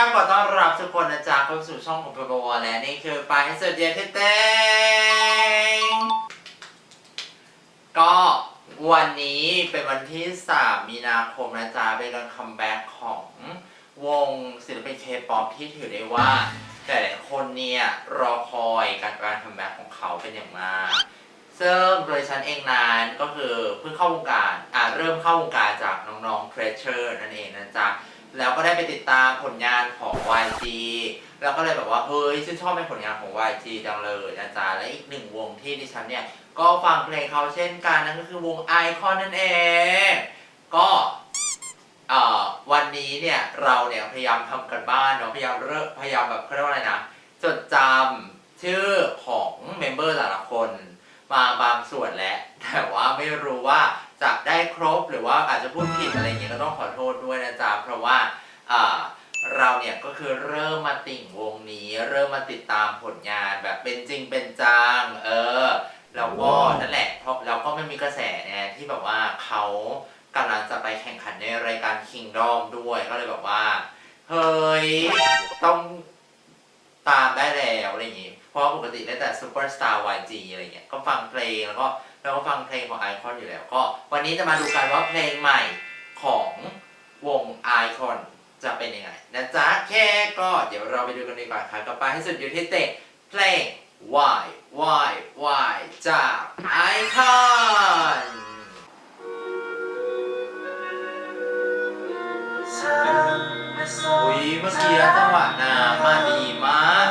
ครับขอต้อนรับทุกคนนะจ๊ะเข้าสู่ช่องของเพอร์โบและนี่คือปลายให้สุดเดียที่เต้งก็วันนี้เป็นวันที่ 3 มีนาคมนะจ๊ะเป็นการคัมแบ็กของวงศิลปินเคป๊อปที่ถือได้ว่า แต่หลายคนเนี่ยรอคอยการการคัมแบ็กของเขาเป็นอย่างมากซึ่งโดยฉันเองนั้นก็คือเพิ่งเข้าวงการอ่าเริ่มเข้าวงการจากน้องๆ Treasure นั่นเองนะจ๊ะ แล้วก็ได้ไปติดตามผลงานของ YG แล้วก็เลยแบบว่าเฮ้ยฉันชอบในผลงานของ YG จังเลยนะจ๊ะและอีกหนึ่งวงที่ดิฉันเนี่ย ก็ฟังเพลงเขาเช่นกันนั่นก็คือวงไอคอนนั่นเอง ก็วันนี้เนี่ยเราเนี่ยพยายามทำกันบ้านเนาะพยายามเริ่มพยายามแบบเขาเรียกว่าอะไรนะ จดจำชื่อของเมมเบอร์แต่ละคนมาบางส่วนแล้วแต่ว่าไม่รู้ว่า จะได้ครบหรือว่าอาจจะพูดผิดอะไรอย่างเงี้ยก็ต้องขอโทษด้วยนะจ๊ะเพราะว่าอ่าเราเนี่ยก็คือเริ่มมาติ่งวงนี้ เริ่มมาติดตามผลงานแบบเป็นจริงเป็นจังเออแล้วก็นั่นแหละเพราะเราก็ไม่มีกระแสไงที่แบบว่าเขากำลังจะไปแข่งขันในรายการ Kingdom ด้วยก็เลยแบบว่า เฮ้ย ต้องตามได้แล้วอะไรอย่างงี้ เพราะว่าปกติได้แต่ Superstar YG อะไรเงี้ยก็ฟังเพลงแล้วก็เราก็ฟังเพลงของไอคอนอยู่แล้ว ก็วันนี้จะมาดูกันว่าเพลงใหม่ของวงไอคอนจะเป็นยังไงนะจ๊ะแค่ก็เดี๋ยวเราไปดูกันดีกว่าค่ะกับไปให้สุดอยู่ที่เตะเพลง Why Why Why จากไอคอนอุ้ยเมื่อกี้จังหวะน้ำมาดีมาก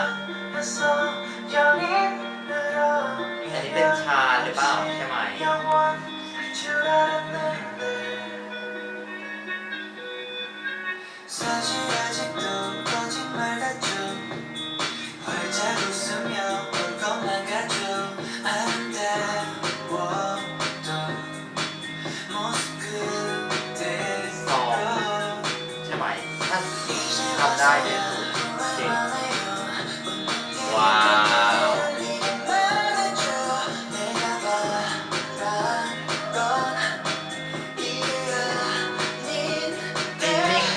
อันนี้ เป็นช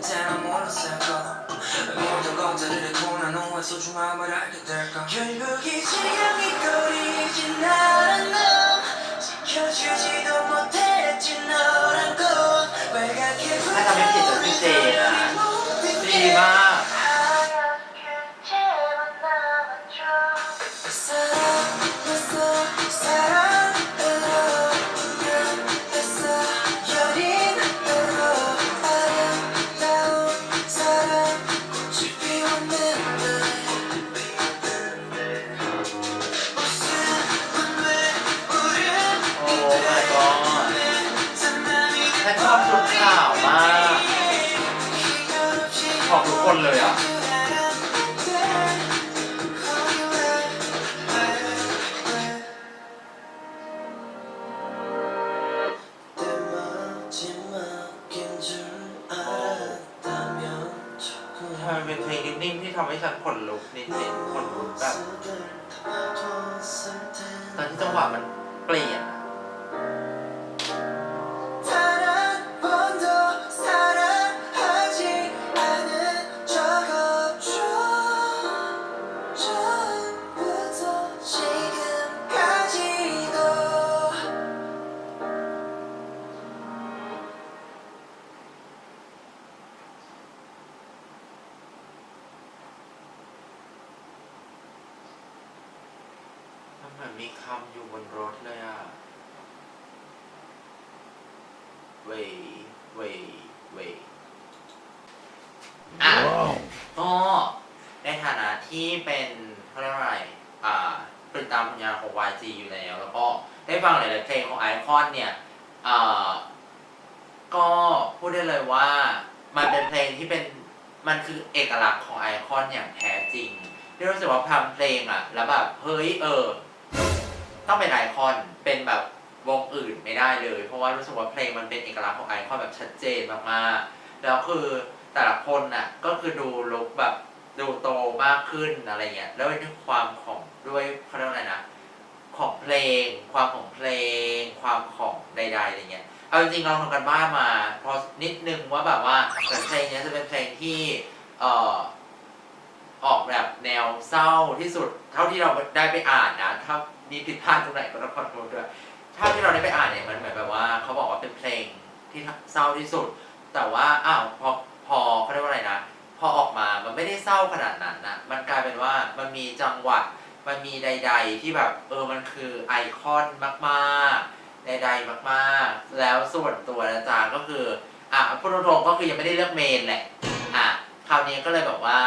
때는 몰랐을 거다 모든 것들을 구나 너의 소중함을 알게 될까 결국 이 지경이 거리지 나란 너 지켜주지도 못했지 너란 꽃 빨갛게 불타는 이 모든 게 คนเลยอะทำไมเป็นเพลงนิ่งๆที่ทำให้ฉันขนลุกนิดๆขนลุกแบบ มีคำอยู่บนรถเลยอะเวยเวยเวยอะก็ในฐานะที่เป็นเขาเรียกว่าอะไร อ่าติดตามผลงานของ YG อยู่แล้ว แล้วก็ได้ฟังหลายๆเพลงของไอคอนเนี่ย อ่า ก็พูดได้เลยว่ามันเป็นเพลงที่เป็น มันคือเอกลักษณ์ของไอคอนอย่างแท้จริงที่รู้สึกว่าทำเพลงอะ แล้วแบบ เฮ้ย เออ ต้องเป็นไอคอนเป็นแบบวงอื่นไม่ได้เลย เพราะว่ารู้สึกว่าเพลงมันเป็นเอกลักษณ์ของไอคอนแบบชัดเจนมากๆแล้วคือแต่ละคนน่ะก็คือดูลุกแบบดูโตมากขึ้นอะไรเงี้ยแล้วด้วยความของด้วยเขาเรียกอะไรนะของเพลง ความของเพลง ความของใดๆอะไรเงี้ยเอาจริงๆเราทำกันบ้านมาพราะนิดนึงว่าแบบว่าเพลงเนี้ยจะเป็นเพลงที่เอ่อ ออกแบบแนวเศร้าที่สุด เท่าที่เราได้ไปอ่านนะถ้ามีผิดพลาดตรงไหนก็ต้องขอโทษด้วยเท่าที่เราได้ไปอ่านเนี่ยมันเหมือนแบบว่าเขาบอกว่าเป็นเพลงที่เศร้าที่สุด แต่ว่าอ้าวพอพอเขาเรียกว่าอะไรนะพอออกมามันไม่ได้เศร้าขนาดนั้นนะมันกลายเป็นว่ามันมีจังหวะมันมีใด ๆ ที่แบบเออมันคือไอคอนมากๆ ใด ๆ มากๆ แล้วส่วนตัวนะจ๊ะก็คืออะพูดตรงๆก็คือยังไม่ได้เลือกเมนแหละอะ คราวนี้ก็เลยแบบว่า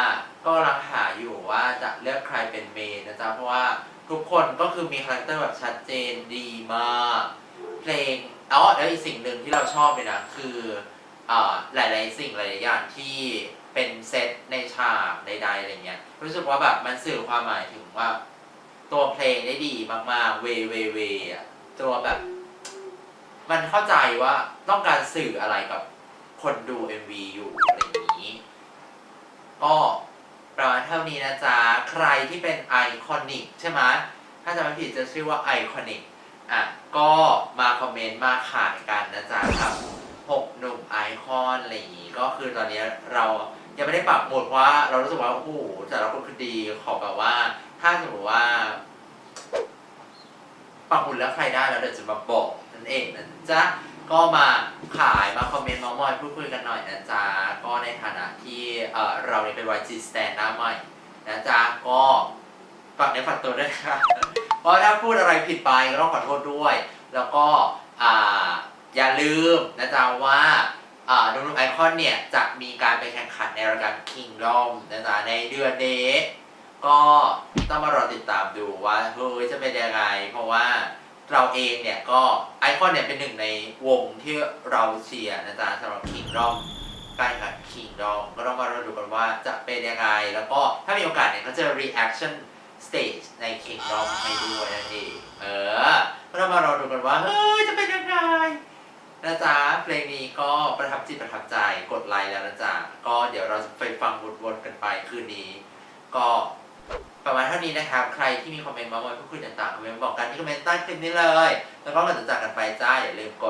ก็กำลังหาอยู่ว่าจะเลือกใครเป็นเมนนะจ๊ะเพราะว่าทุกคนก็คือมีคาแรคเตอร์แบบชัดเจนดีมาก เพลงอ๋อแล้วอีกสิ่งหนึ่งที่เราชอบเลยนะคืออ่าหลาย ๆ สิ่งหลายๆอย่างที่เป็นเซตในฉากใดๆอะไรเงี้ยรู้สึกว่าแบบมันสื่อความหมายถึงว่า ตัวเพลงได้ดีมากๆเวเวเวอะตัวแบบ มันเข้าใจว่าต้องการสื่ออะไรกับคนดู MV อยู่อะไรอย่ ก็ประมาณเท่านี้นะจ๊ะ ใครที่เป็นไอคอนิกใช่ไหมถ้าจำไม่ผิดจะชื่อว่าไอคอนิกอะ ก็มาคอมเมนต์มาขายกันนะจ๊ะครับหกหนุ่มไอคอนอะไรอย่างนี้ ก็คือตอนนี้เรายังไม่ได้ปรับหมดเพราะว่าเรารู้สึกว่า โอ้โหแต่ละคนคือดี ขอแบบว่า ถ้าสมมติว่า ปักหมุดแล้วใครได้แล้วเดี๋ยวจะมาบอกนั่นเองนะจ๊ะ ก็มาขายมาคอมเมนต์มามอยพูดคุยกันหน่อยนะจ๊ะ ก็ในฐานะที่เอ่อเราเนี่ยเป็น YG Stand หน้าใหม่นะจ๊ะ ก็ฝากในอฝากตัวด้วยนะคะเพราะถ้าพูดอะไรผิดไปก็ต้องขอโทษด้วย แล้วก็อ่าอย่าลืมนะจ๊ะว่าอ่านุ่มๆไอคอนเนี่ย จะมีการไปแข่งขันในรายการ Kingdom นะจ๊ะในเดือนนี้ก็ต้องมารอติดตามดูว่าเฮ้ยจะเป็นยังไงเพราะว่า เราเองเนี่ยก็ไอคอนเนี่ยเป็นหนึ่งในวงที่เราเชียร์นะจ๊ะสำหรับคิงรอมใกล้กับคิงรอมก็ต้องมารอดูกันว่าจะเป็นยังไง แล้วก็ถ้ามีโอกาสเนี่ยก็จะ reaction stage ในคิงรอมให้ด้วยนั่นเองเออ นี้นะครับใครที่มีคอมเมนต์มาบอกพูดคุยต่างๆคอมเมนต์บอกกันที่คอมเมนต์ใต้คลิปนี้เลย แล้วก็ก่อนจะจากกันไปจ้าอย่าลืมกดไลค์กด